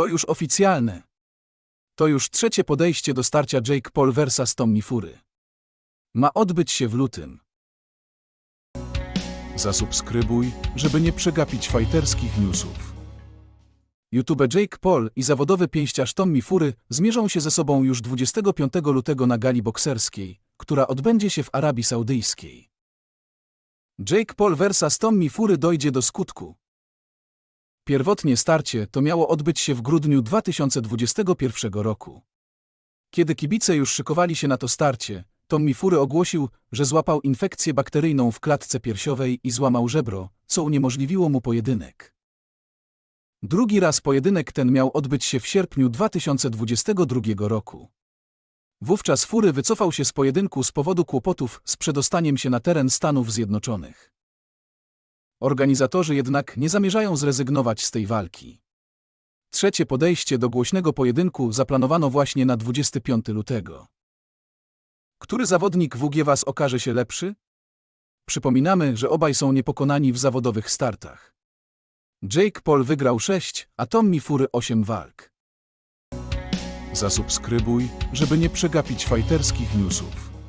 To już oficjalne. To już trzecie podejście do starcia Jake Paul vs Tommy Fury. Ma odbyć się w lutym. Zasubskrybuj, żeby nie przegapić fajterskich newsów. YouTube Jake Paul i zawodowy pięściarz Tommy Fury zmierzą się ze sobą już 25 lutego na gali bokserskiej, która odbędzie się w Arabii Saudyjskiej. Jake Paul vs Tommy Fury dojdzie do skutku. Pierwotnie starcie to miało odbyć się w grudniu 2021 roku. Kiedy kibice już szykowali się na to starcie, Tommy Fury ogłosił, że złapał infekcję bakteryjną w klatce piersiowej i złamał żebro, co uniemożliwiło mu pojedynek. Drugi raz pojedynek ten miał odbyć się w sierpniu 2022 roku. Wówczas Fury wycofał się z pojedynku z powodu kłopotów z przedostaniem się na teren Stanów Zjednoczonych. Organizatorzy jednak nie zamierzają zrezygnować z tej walki. Trzecie podejście do głośnego pojedynku zaplanowano właśnie na 25 lutego. Który zawodnik WG Was okaże się lepszy? Przypominamy, że obaj są niepokonani w zawodowych startach. Jake Paul wygrał 6, a Tommy Fury 8 walk. Zasubskrybuj, żeby nie przegapić fajterskich newsów.